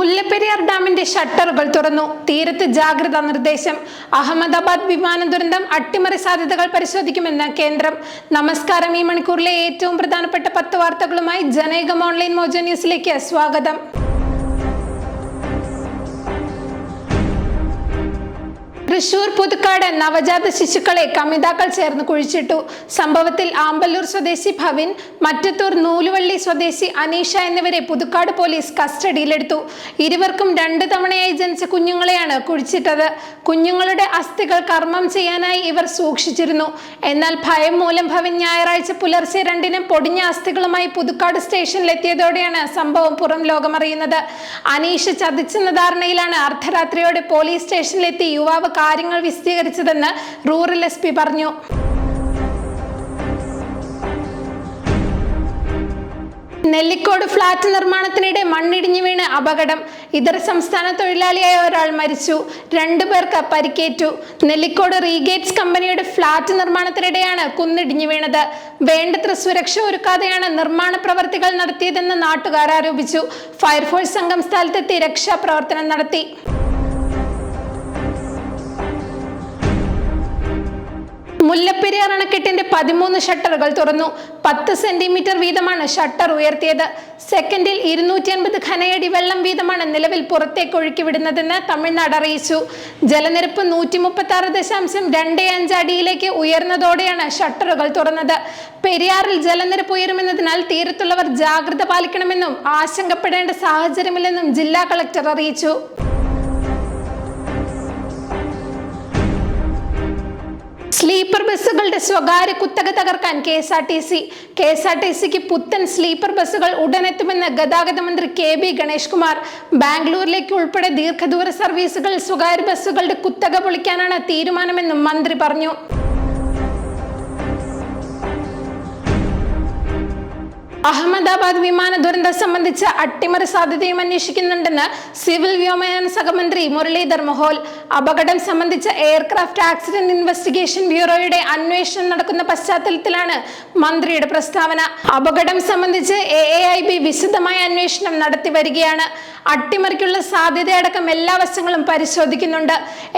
മുല്ലപ്പെരിയാർ ഡാമിന്റെ ഷട്ടറുകൾ തുറന്നു. തീരത്ത് ജാഗ്രതാ നിർദ്ദേശം. അഹമ്മദാബാദ് വിമാന ദുരന്തം അട്ടിമറി സാധ്യതകൾ പരിശോധിക്കുമെന്ന് കേന്ദ്രം. നമസ്കാരം ഈ മണിക്കൂറിലെ ഏറ്റവും പ്രധാനപ്പെട്ട പത്ത് വാർത്തകളുമായി ജനൈകം ഓൺലൈൻ മോജോ ന്യൂസിലേക്ക് സ്വാഗതം. തൃശൂർ പുതുക്കാട് നവജാത ശിശുക്കളെ കമിതാക്കൾ ചേർന്ന് കുഴിച്ചിട്ടു. സംഭവത്തിൽ ആമ്പല്ലൂർ സ്വദേശി ഭവിൻ മറ്റത്തൂർ നൂലുവള്ളി സ്വദേശി അനീഷ എന്നിവരെ പുതുക്കാട് പോലീസ് കസ്റ്റഡിയിലെടുത്തു. ഇരുവർക്കും രണ്ട് തവണയായി ജനിച്ച കുഞ്ഞുങ്ങളെയാണ് കുഴിച്ചിട്ടത്. കുഞ്ഞുങ്ങളുടെ അസ്ഥികൾ കർമ്മം ചെയ്യാനായി ഇവർ സൂക്ഷിച്ചിരുന്നു. എന്നാൽ ഭയം മൂലം ഭവൻ ഞായറാഴ്ച പുലർച്ചെ രണ്ടിന് പൊടിഞ്ഞ അസ്ഥികളുമായി പുതുക്കാട് സ്റ്റേഷനിലെത്തിയതോടെയാണ് സംഭവം പുറം ലോകമറിയുന്നത്. അനീഷ് ചതിച്ചെന്ന ധാരണയിലാണ് അർദ്ധരാത്രിയോടെ പോലീസ് സ്റ്റേഷനിലെത്തി യുവാവ് കാര്യങ്ങൾ വിശദീകരിച്ചതെന്ന് റൂറൽ എസ് പറഞ്ഞു. നെല്ലിക്കോട് ഫ്ളാറ്റ് നിർമ്മാണത്തിനിടെ മണ്ണിടിഞ്ഞു വീണ് അപകടം. ഇതര സംസ്ഥാന തൊഴിലാളിയായ ഒരാൾ മരിച്ചു. രണ്ടു പേർക്ക് പരിക്കേറ്റു. നെല്ലിക്കോട് റീഗേറ്റ്സ് കമ്പനിയുടെ ഫ്ളാറ്റ് നിർമ്മാണത്തിനിടെയാണ് കുന്നിടിഞ്ഞു വീണത്. വേണ്ടത്ര സുരക്ഷ ഒരുക്കാതെയാണ് നിർമ്മാണ പ്രവർത്തികൾ നടത്തിയതെന്ന് നാട്ടുകാർ ആരോപിച്ചു. ഫയർഫോഴ്സ് സംഘം സ്ഥലത്തെത്തി രക്ഷാപ്രവർത്തനം നടത്തി. മുല്ലപ്പെരിയാർ അണക്കെട്ടിന്റെ പതിമൂന്ന് ഷട്ടറുകൾ തുറന്നു. പത്ത് സെന്റിമീറ്റർ വീതമാണ് ഷട്ടർ ഉയർത്തിയത്. സെക്കൻഡിൽ ഇരുന്നൂറ്റി അൻപത് ഘനയടി വെള്ളം വീതമാണ് നിലവിൽ പുറത്തേക്ക് ഒഴുക്കിവിടുന്നതെന്ന് തമിഴ്നാട് അറിയിച്ചു. ജലനിരപ്പ് നൂറ്റി മുപ്പത്തി ആറ് ദശാംശം രണ്ട് അഞ്ച് അടിയിലേക്ക് ഉയർന്നതോടെയാണ് ഷട്ടറുകൾ തുറന്നത്. പെരിയാറിൽ ജലനിരപ്പ് ഉയരുമെന്നതിനാൽ തീരത്തുള്ളവർ ജാഗ്രത പാലിക്കണമെന്നും ആശങ്കപ്പെടേണ്ട സാഹചര്യമില്ലെന്നും ജില്ലാ കളക്ടർ അറിയിച്ചു. സ്ലീപ്പർ ബസ്സുകളുടെ സ്വകാര്യ കുത്തക തകർക്കാൻ K S R T C K S R T സിക്ക് പുത്തൻ സ്ലീപ്പർ ബസ്സുകൾ ഉടനെത്തുമെന്ന് ഗതാഗത മന്ത്രി കെ ബി ഗണേഷ് കുമാർ ബാംഗ്ലൂരിലേക്ക് ഉൾപ്പെടെ ദീർഘദൂര സർവീസുകൾ സ്വകാര്യ ബസ്സുകളുടെ കുത്തക പൊളിക്കാനാണ് തീരുമാനമെന്നും മന്ത്രി പറഞ്ഞു. അഹമ്മദാബാദ് വിമാന ദുരന്തം സംബന്ധിച്ച് അട്ടിമറി സാധ്യതയും അന്വേഷിക്കുന്നുണ്ടെന്ന് സിവിൽ വ്യോമയാന സഹമന്ത്രി മുരളീധർ മൊഹോൽ. അപകടം സംബന്ധിച്ച എയർക്രാഫ്റ്റ് ആക്സിഡന്റ് ഇൻവെസ്റ്റിഗേഷൻ ബ്യൂറോയുടെ അന്വേഷണം നടക്കുന്ന പശ്ചാത്തലത്തിലാണ് മന്ത്രിയുടെ പ്രസ്താവന. അപകടം സംബന്ധിച്ച് എ എ ഐ ബി വിശദമായ അന്വേഷണം നടത്തി വരികയാണ്. അട്ടിമറിക്കുള്ള സാധ്യതയടക്കം എല്ലാ വശങ്ങളും പരിശോധിക്കുന്നുണ്ട്.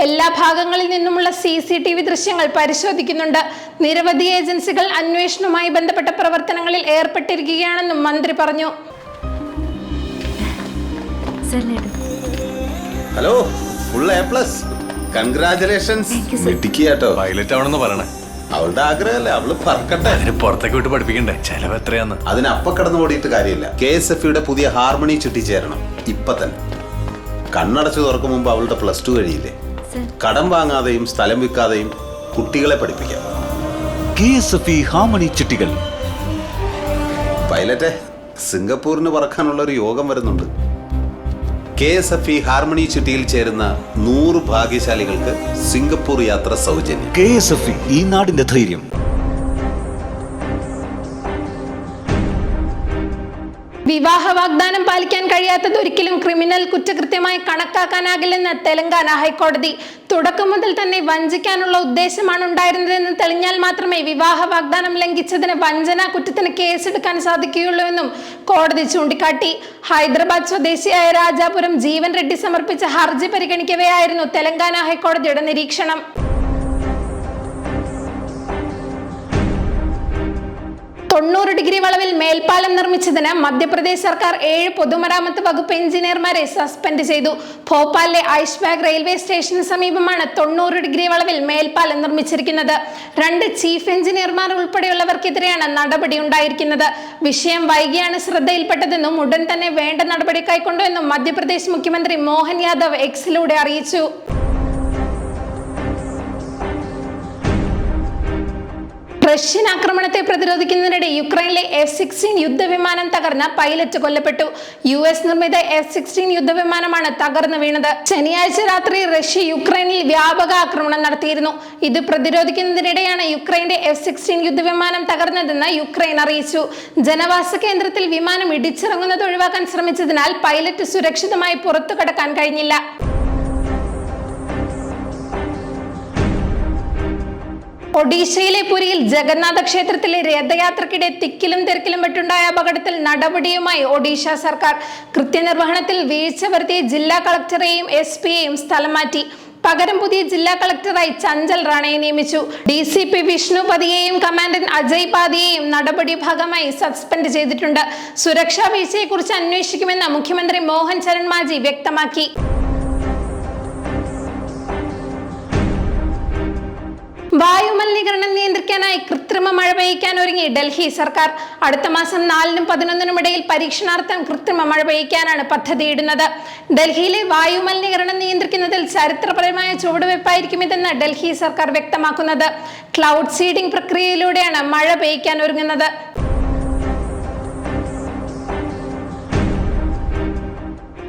എല്ലാ ഭാഗങ്ങളിൽ നിന്നുമുള്ള സി സി ടി വി ദൃശ്യങ്ങൾ പരിശോധിക്കുന്നുണ്ട്. നിരവധി ഏജൻസികൾ അന്വേഷണവുമായി ബന്ധപ്പെട്ട പ്രവർത്തനങ്ങളിൽ ഏർപ്പെട്ടിരിക്കുകയാണെന്നും മന്ത്രി പറഞ്ഞു. Hello full A plus. Congratulations pilot ആവണമെന്ന് പറയണേ. അവളുടെ ആഗ്രഹമല്ലേ അവൾ പറക്കട്ടെ. അതിന് പുറത്തേക്ക് വിട്ട് പഠിപ്പിക്കണ്ടേ? ചെലവ് എത്രയാന്ന്? അതിന് അപ്പ കടന്നു ഓടിയിട്ട് കാര്യമില്ല. കെ എസ് എഫ് യുടെ പുതിയ ഹാർമണി ചുറ്റി ചേരണം. ഇപ്പൊ തന്നെ. കണ്ണടച്ചു തുറക്കും മുമ്പ് അവളുടെ പ്ലസ് ടു കഴിയില്ലേ? കടം വാങ്ങാതെയും സ്ഥലം വിൽക്കാതെയും കുട്ടികളെ പഠിപ്പിക്കാം. K S F E harmony ചിട്ടികൾ പൈലറ്റെ സിംഗപ്പൂരിന് പറക്കാനുള്ള ഒരു യോഗം വരുന്നുണ്ട്. K S F E harmony ചിട്ടിയിൽ ചേരുന്ന നൂറ് ഭാഗ്യശാലികൾക്ക് സിംഗപ്പൂർ യാത്ര സൗജന്യം. കെ എസ് എഫ് ഇ ഈ നാടിന്റെ ധൈര്യം. വിവാഹ വാഗ്ദാനം പാലിക്കാൻ കഴിയാത്തത് ഒരിക്കലും ക്രിമിനൽ കുറ്റകൃത്യമായി കണക്കാക്കാനാകില്ലെന്ന് തെലങ്കാന ഹൈക്കോടതി. തുടക്കം മുതൽ തന്നെ വഞ്ചിക്കാനുള്ള ഉദ്ദേശമാണ് ഉണ്ടായിരുന്നതെന്ന് തെളിഞ്ഞാൽ മാത്രമേ വിവാഹ വാഗ്ദാനം ലംഘിച്ചതിന് വഞ്ചന കുറ്റത്തിന് കേസെടുക്കാൻ സാധിക്കുകയുള്ളൂ എന്നും കോടതി ചൂണ്ടിക്കാട്ടി. ഹൈദരാബാദ് സ്വദേശിയായ രാജാപുരം ജീവൻ റെഡ്ഡി സമർപ്പിച്ച ഹർജി പരിഗണിക്കവെയായിരുന്നു തെലങ്കാന ഹൈക്കോടതിയുടെ നിരീക്ഷണം. തൊണ്ണൂറ് ഡിഗ്രി വളവിൽ മേൽപ്പാലം നിർമ്മിച്ചതിന് മധ്യപ്രദേശ് സർക്കാർ ഏഴ് പൊതുമരാമത്ത് വകുപ്പ് എഞ്ചിനീയർമാരെ സസ്പെൻഡ് ചെയ്തു. ഭോപ്പാലിലെ ഐഷ്ബാഗ് റെയിൽവേ സ്റ്റേഷന് സമീപമാണ് തൊണ്ണൂറ് ഡിഗ്രി വളവിൽ മേൽപ്പാലം നിർമ്മിച്ചിരിക്കുന്നത്. രണ്ട് ചീഫ് എഞ്ചിനീയർമാർ ഉൾപ്പെടെയുള്ളവർക്കെതിരെയാണ് നടപടി ഉണ്ടായിരിക്കുന്നത്. വിഷയം വൈകിയാണ് ശ്രദ്ധയിൽപ്പെട്ടതെന്നും ഉടൻ തന്നെ വേണ്ട നടപടി കൈക്കൊണ്ടുവെന്നും മധ്യപ്രദേശ് മുഖ്യമന്ത്രി മോഹൻ യാദവ് എക്സിലൂടെ അറിയിച്ചു. റഷ്യൻ ആക്രമണത്തെ പ്രതിരോധിക്കുന്നതിനിടെ യുക്രൈനിലെ എഫ് സിക്സ്റ്റീൻ യുദ്ധവിമാനം തകർന്ന പൈലറ്റ് കൊല്ലപ്പെട്ടു. യു എസ് നിർമ്മിത എഫ് സിക്സ്റ്റീൻ യുദ്ധവിമാനമാണ് തകർന്നു വീണത്. ശനിയാഴ്ച രാത്രി റഷ്യ യുക്രൈനിൽ വ്യാപക ആക്രമണം നടത്തിയിരുന്നു. ഇത് പ്രതിരോധിക്കുന്നതിനിടെയാണ് യുക്രൈന്റെ എഫ് സിക്സ്റ്റീൻ യുദ്ധവിമാനം തകർന്നതെന്ന് യുക്രൈൻ അറിയിച്ചു. ജനവാസ കേന്ദ്രത്തിൽ വിമാനം ഇടിച്ചിറങ്ങുന്നത് ഒഴിവാക്കാൻ ശ്രമിച്ചതിനാൽ പൈലറ്റ് സുരക്ഷിതമായി പുറത്തു കടക്കാൻ കഴിഞ്ഞില്ല. ഒഡീഷയിലെ പുരിയിൽ ജഗന്നാഥ ക്ഷേത്രത്തിലെ രഥയാത്രക്കിടെ തിക്കിലും തിരക്കിലും പെട്ടുണ്ടായ അപകടത്തിൽ നടപടിയുമായി ഒഡീഷ സർക്കാർ കൃത്യനിർവഹണത്തിൽ വീഴ്ച വരുത്തിയ ജില്ലാ കളക്ടറെയും എസ് പിയെയും സ്ഥലം മാറ്റി. പകരം പുതിയ ജില്ലാ കളക്ടറായി ചഞ്ചൽ റാണയെ നിയമിച്ചു. ഡി സി പി വിഷ്ണുപതിയെയും കമാൻഡന്റ് അജയ് പാതിയെയും നടപടി ഭാഗമായി സസ്പെൻഡ് ചെയ്തിട്ടുണ്ട്. സുരക്ഷാ വീഴ്ചയെക്കുറിച്ച് അന്വേഷിക്കുമെന്ന് മുഖ്യമന്ത്രി മോഹൻ ചരൺ മാജി വ്യക്തമാക്കി. വായുമലിനീകരണം നിയന്ത്രിക്കാനായി കൃത്രിമ മഴ പെയ്യ്ക്കാൻ ഒരുങ്ങി ഡൽഹി സർക്കാർ. അടുത്ത മാസം നാലിനും പതിനൊന്നിനും ഇടയിൽ പരീക്ഷണാർത്ഥം കൃത്രിമ മഴ പെയ്യ്ക്കാനാണ് പദ്ധതിയിടുന്നത് ഡൽഹിയിലെ വായുമലിനീകരണം നിയന്ത്രിക്കുന്നതിൽ ചരിത്രപരമായ ചുവടുവയ്പായിരിക്കും ഇതെന്ന് ഡൽഹി സർക്കാർ വ്യക്തമാക്കുന്നത്. ക്ലൗഡ് സീഡിംഗ് പ്രക്രിയയിലൂടെയാണ് മഴ പെയ്യ്ക്കാൻ ഒരുങ്ങുന്നത്.